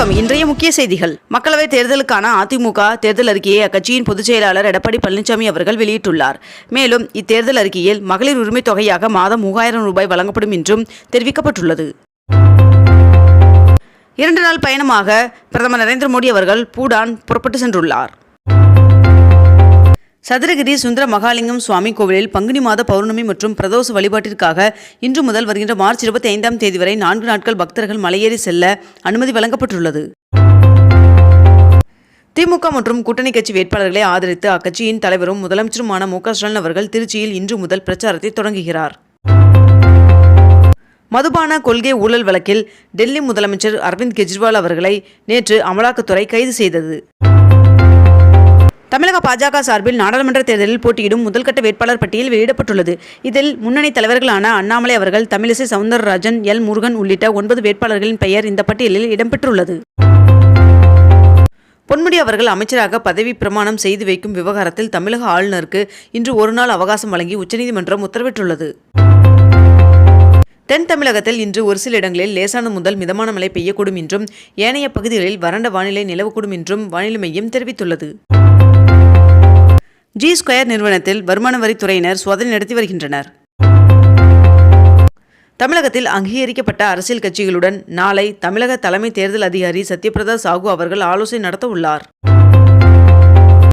வணக்கம். இன்றைய முக்கிய செய்திகள். மக்களவைத் தேர்தலுக்கான அதிமுக தேர்தல் அறிக்கையை அக்கட்சியின் பொதுச் செயலாளர் எடப்பாடி பழனிசாமி அவர்கள் வெளியிட்டுள்ளார். மேலும் இத்தேர்தல் அறிக்கையில் மகளிர் உரிமை தொகையாக மாதம் மூவாயிரம் ரூபாய் வழங்கப்படும் என்றும் தெரிவிக்கப்பட்டுள்ளது. இரண்டு நாள் பயணமாக பிரதமர் நரேந்திர மோடி அவர்கள் பூடான் புறப்பட்டு சென்றுள்ளார். சதுரகிரி சுந்தர மகாலிங்கம் சுவாமி கோவிலில் பங்குனி மாத பௌர்ணமி மற்றும் பிரதோஷ வழிபாட்டிற்காக இன்று முதல் வருகின்ற மார்ச் இருபத்தி ஐந்தாம் தேதி வரை நான்கு நாட்கள் பக்தர்கள் மலையேறி செல்ல அனுமதி வழங்கப்பட்டுள்ளது. திமுக மற்றும் கூட்டணி கட்சி வேட்பாளர்களை ஆதரித்து அக்கட்சியின் தலைவரும் முதலமைச்சருமான மு க ஸ்டாலின் அவர்கள் திருச்சியில் இன்று முதல் பிரச்சாரத்தை தொடங்குகிறார். மதுபான கொள்கை ஊழல் வழக்கில் டெல்லி முதலமைச்சர் அரவிந்த் கெஜ்ரிவால் அவர்களை நேற்று அமலாக்கத்துறை கைது செய்தது. தமிழக பாஜக சார்பில் நாடாளுமன்ற தேர்தலில் போட்டியிடும் முதல்கட்ட வேட்பாளர் பட்டியல் வெளியிடப்பட்டுள்ளது. இதில் முன்னணி தலைவர்களான அண்ணாமலை அவர்கள் தமிழிசை சவுந்தரராஜன் எல். முருகன் உள்ளிட்ட ஒன்பது வேட்பாளர்களின் பெயர் இந்த பட்டியலில் இடம்பெற்றுள்ளது. பொன்முடி அவர்கள் அமைச்சராக பதவி பிரமாணம் செய்து வைக்கும் விவகாரத்தில் தமிழக ஆளுநருக்கு இன்று ஒரு நாள் அவகாசம் வழங்கி உச்சநீதிமன்றம் உத்தரவிட்டுள்ளது. தென் தமிழகத்தில் இன்று ஒரு சில இடங்களில் லேசானது முதல் மிதமான மழை பெய்யக்கூடும் என்றும் ஏனைய பகுதிகளில் வறண்ட வானிலை நிலவக்கூடும் என்றும் வானிலை மையம் தெரிவித்துள்ளது. ஜி ஸ்கொயர் நிறுவனத்தில் வருமான வரித்துறையினர் சோதனை நடத்தி வருகின்றனர். தமிழகத்தில் அங்கீகரிக்கப்பட்ட அரசியல் கட்சிகளுடன் நாளை தமிழக தலைமை தேர்தல் அதிகாரி சத்யபிரதா சாகு அவர்கள் ஆலோசனை நடத்த உள்ளார்.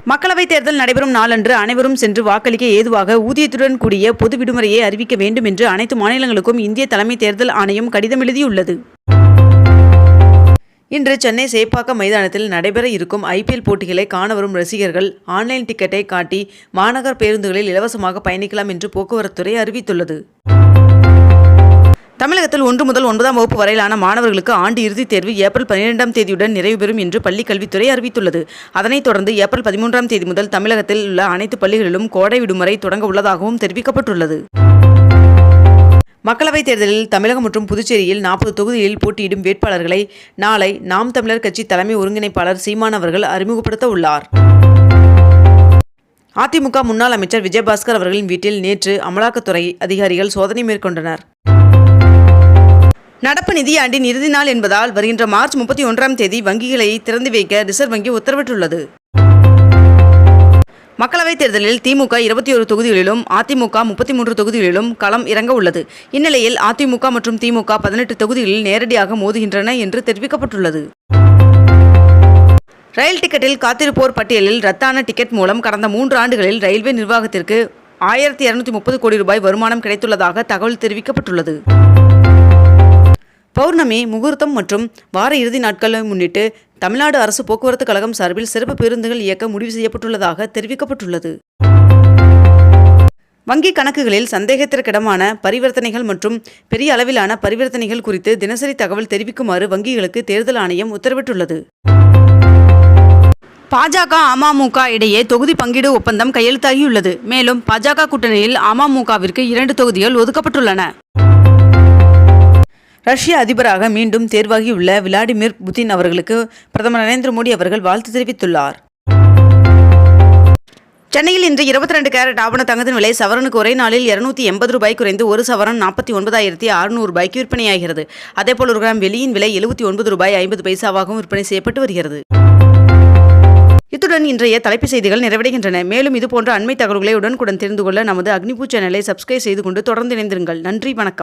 மக்களவைத் தேர்தல் நடைபெறும் நாளன்று அனைவரும் சென்று வாக்களிக்க ஏதுவாக ஊதியத்துடன் கூடிய பொது விடுமுறையை அறிவிக்க வேண்டும் என்று அனைத்து மாநிலங்களுக்கும் இந்திய தலைமை தேர்தல் ஆணையம் கடிதம் எழுதியுள்ளது. இன்று சென்னை சேப்பாக்கம் மைதானத்தில் நடைபெற இருக்கும் ஐபிஎல் போட்டிகளை காண வரும் ரசிகர்கள் ஆன்லைன் டிக்கெட்டை காட்டி மாநகர் பேருந்துகளில் இலவசமாக பயணிக்கலாம் என்று போக்குவரத்துறை அறிவித்துள்ளது. தமிழகத்தில் ஒன்று முதல் ஒன்பதாம் வகுப்பு வரையிலான மாணவர்களுக்கு ஆண்டு இறுதித் தேர்வு ஏப்ரல் பன்னிரெண்டாம் தேதியுடன் நிறைவு பெறும் என்று பள்ளிக் கல்வித்துறை அறிவித்துள்ளது. அதனைத் தொடர்ந்து ஏப்ரல் பதிமூன்றாம் தேதி முதல் தமிழகத்தில் உள்ள அனைத்து பள்ளிகளிலும் கோடை விடுமுறை தொடங்க உள்ளதாகவும் தெரிவிக்கப்பட்டுள்ளது. மக்களவைத் தேர்தலில் தமிழகம் மற்றும் புதுச்சேரியில் நாற்பது தொகுதிகளில் போட்டியிடும் வேட்பாளர்களை நாளை நாம் தமிழர் கட்சி தலைமை ஒருங்கிணைப்பாளர் சீமான் அவர்கள் அறிமுகப்படுத்த உள்ளார். அதிமுக முன்னாள் அமைச்சர் விஜயபாஸ்கர் அவர்களின் வீட்டில் நேற்று அமலாக்கத்துறை அதிகாரிகள் சோதனை மேற்கொண்டனர். நடப்பு நிதியாண்டின் இறுதி நாள் என்பதால் வருகின்ற மார்ச் முப்பத்தி ஒன்றாம் தேதி வங்கிகளை திறந்து வைக்க ரிசர்வ் வங்கி உத்தரவிட்டுள்ளது. மக்களவைத் தேர்தலில் திமுக இருபத்தி ஒரு தொகுதிகளிலும் அதிமுக முப்பத்தி மூன்று தொகுதிகளிலும் களம் இறங்க உள்ளது. இந்நிலையில் அதிமுக மற்றும் திமுக பதினெட்டு தொகுதிகளில் நேரடியாக மோதுகின்றன என்று தெரிவிக்கப்பட்டுள்ளது. ரயில் டிக்கெட்டில் காத்திருப்போர் பட்டியலில் ரத்தான டிக்கெட் மூலம் கடந்த மூன்று ஆண்டுகளில் ரயில்வே நிர்வாகத்திற்கு ஆயிரத்தி இருநூத்தி முப்பது கோடி ரூபாய் வருமானம் கிடைத்துள்ளதாக தகவல் தெரிவிக்கப்பட்டுள்ளது. பௌர்ணமி முகூர்த்தம் மற்றும் வார இறுதி நாட்களை முன்னிட்டு தமிழ்நாடு அரசு போக்குவரத்து கழகம் சார்பில் சிறப்பு பேருந்துகள் இயக்க முடிவு செய்யப்பட்டுள்ளதாக தெரிவிக்கப்பட்டுள்ளது. வங்கி கணக்குகளில் சந்தேகத்திற்கிடமான பரிவர்த்தனைகள் மற்றும் பெரிய அளவிலான பரிவர்த்தனைகள் குறித்து தினசரி தகவல் தெரிவிக்குமாறு வங்கிகளுக்கு தேர்தல் ஆணையம் உத்தரவிட்டுள்ளது. பாஜக அமமுக இடையே தொகுதி பங்கீடு ஒப்பந்தம் கையெழுத்தாகியுள்ளது. மேலும் பாஜக கூட்டணியில் அமமுகவிற்கு இரண்டு தொகுதிகள் ஒதுக்கப்பட்டுள்ளன. ரஷ்ய அதிபராக மீண்டும் தேர்வாகியுள்ள விளாடிமிர் புதின் அவர்களுக்கு பிரதமர் நரேந்திர மோடி அவர்கள் வாழ்த்து தெரிவித்துள்ளார். சென்னையில் இன்று இருபத்தி ரெண்டு கேரட் ஆவண தங்கத்தின் விலை சவரனுக்கு ஒரே நாளில் இருநூத்தி எண்பது ரூபாய் குறைந்து ஒரு சவரன் நாற்பத்தி ஒன்பதாயிரத்தி அறுநூறு ரூபாய்க்கு விற்பனையாகிறது. அதேபோல் ஒரு கிராம் வெளியின் விலை எழுபத்தி ஒன்பது ரூபாய் ஐம்பது பைசாவாகவும் விற்பனை செய்யப்பட்டு வருகிறது. இத்துடன் இன்றைய தலைப்புச் செய்திகள் நிறைவடைகின்றன. மேலும் இதுபோன்ற அண்மை தகவல்களை உடனுக்குடன் தெரிந்து கொள்ள நமது அக்னிபூ சேனலை சப்ஸ்கிரைப் செய்து கொண்டு தொடர்ந்து இணைந்திருங்கள். நன்றி வணக்கம்.